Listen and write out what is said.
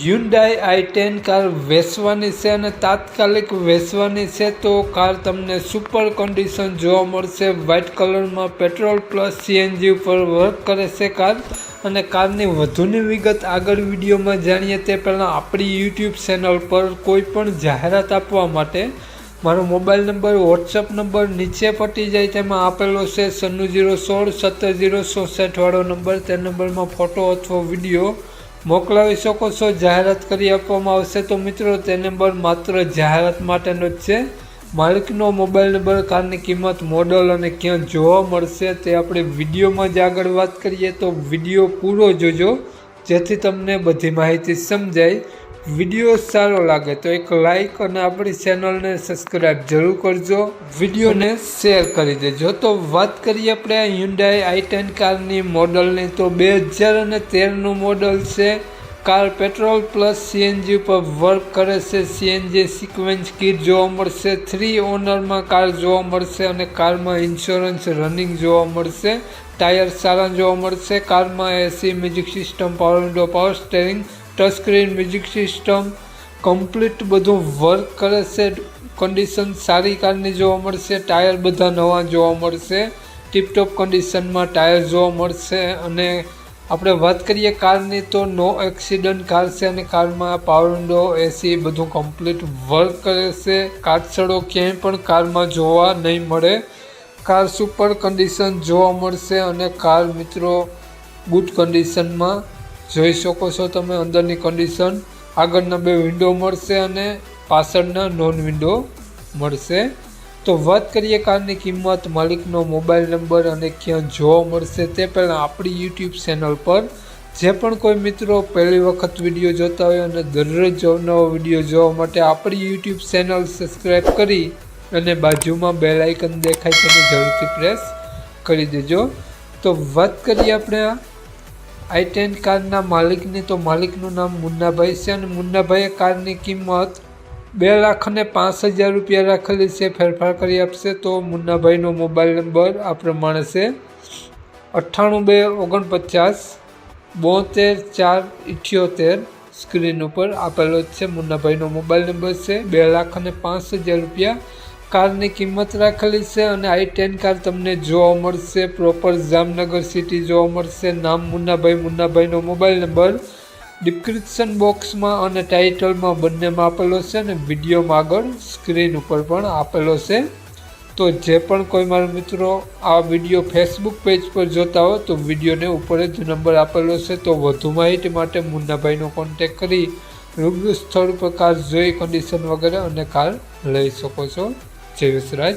Hyundai આઈ ten car વેચવાની છે અને તાત્કાલિક વેચવાની છે તો કાર તમને સુપર કન્ડિશન જોવા મળશે. વ્હાઇટ કલરમાં પેટ્રોલ પ્લસ સીએનજી ઉપર વર્ક કરે છે કાર અને કારની વધુની વિગત આગળ વિડીયોમાં જાણીએ તે પહેલાં આપણી યુટ્યુબ ચેનલ પર કોઈ પણ જાહેરાત આપવા માટે મારો મોબાઈલ નંબર વોટ્સઅપ નંબર નીચે પટી જાય તેમાં આપેલો છે. સન્નું જીરો સોળ, સત્તર જીરો સોસઠવાળો નંબર તે નંબરમાં ફોટો અથવા વીડિયો મોકલાવી શકો છો, જાહેરાત કરી આપવામાં આવશે. તો મિત્રો, તે નંબર માત્ર જાહેરાત માટેનો જ છે. માલિકનો મોબાઈલ નંબર, કારની કિંમત, મોડલ અને ક્યાં જોવા મળશે તે આપણે વિડીયોમાં જ આગળ વાત કરીએ. તો વીડિયો પૂરો જોજો, જેથી તમને બધી માહિતી સમજાય. વીડિયો સારો લાગે તો એક લાઈક અને આપણી ચેનલને સબસ્ક્રાઈબ જરૂર કરજો. વિડીયોને શેર કરી દેજો. તો વાત કરીએ આપણે હ્યુન્ડાઈ આઈ ટેન કારની મોડલની. તો બે હજાર અને તેરનું મોડલ છે. કાર પેટ્રોલ પ્લસ સીએનજી ઉપર વર્ક કરે છે. સીએનજી સિક્વન્સ કીટ જોવા મળશે. થ્રી ઓનરમાં કાર જોવા મળશે અને કારમાં ઇન્સ્યોરન્સ રનિંગ જોવા મળશે. ટાયર સારા જોવા મળશે. કારમાં AC music system power window power steering touch screen music system complete બધું વર્ક કરે છે. કન્ડિશન સારી કારની જોવા મળશે ટાયર બધા નવા જોવા મળશે. ટીપટોપ કન્ડિશનમાં ટાયર જોવા મળશે અને આપણે વાત કરીએ કારની તો નો એક્સિડન્ટ કાર છે અને કારમાં પાવર વિન્ડો એસી બધું કમ્પ્લીટ વર્ક કરે છે. કાચસડો ક્યાંય પણ કારમાં જોવા નહીં મળે. કાર સુપર કન્ડિશન જોવા મળશે અને કાર મિત્રો ગુડ કન્ડિશનમાં જોઈ શકો છો તમે અંદરની કન્ડિશન આગળના બે વિન્ડો મળશે અને પાછળના નોન વિન્ડો મળશે. તો વાત કરીએ કારની કિંમત, માલિકનો મોબાઈલ નંબર અને ક્યાં જોવા મળશે તે પહેલાં આપણી યુટ્યુબ ચેનલ પર. જે પણ કોઈ મિત્રો પહેલી વખત વીડિયો જોતા હોય અને દરરોજ નવો વીડિયો જોવા માટે આપણી યુટ્યુબ ચેનલ સબસ્ક્રાઈબ કરી અને બાજુમાં બે લાઇકન દેખાય તેને જરૂરથી પ્રેસ કરી દેજો. તો વાત કરીએ આપણે આ આઈ ટેન કારના માલિકની તો માલિકનું નામ મુન્નાભાઈ છે અને મુન્નાભાઈએ કારની કિંમત બે લાખ અને પાંચ હજાર રૂપિયા રાખેલી છે, ફેરફાર કરી આપશે તો મુન્નાભાઈનો મોબાઈલ નંબર આ પ્રમાણે છે. અઠ્ઠાણું બે ઓગણપચાસ બોતેર ચાર ઇઠ્યોતેર સ્ક્રીન ઉપર આપેલો છે મુન્નાભાઈનો મોબાઈલ નંબર છે, બે લાખ અને પાંચ હજાર રૂપિયા કારની કિંમત રાખેલી છે અને આઈ ટેન કાર તમને જોવા મળશે. પ્રોપર જામનગર સિટી જોવા મળશે. નામ મુન્નાભાઈ, મુન્નાભાઈનો મોબાઈલ નંબર ડિસ્ક્રિપ્શન બોક્સમાં અને ટાઇટલમાં બંનેમાં આપેલો છે અને વિડીયોમાં આગળ સ્ક્રીન ઉપર પણ આપેલો છે. તો જે પણ કોઈ મારા મિત્રો આ વીડિયો ફેસબુક પેજ પર જોતા હો તો વિડીયોને ઉપર જ નંબર આપેલો છે. તો વધુ માહિતી માટે મુન્નાભાઈનો કોન્ટેક કરી રૂબરૂ સ્થળ પર કાર જોઈ કન્ડિશન વગેરે અને કાર લઈ શકો છો. જય વિસરાજ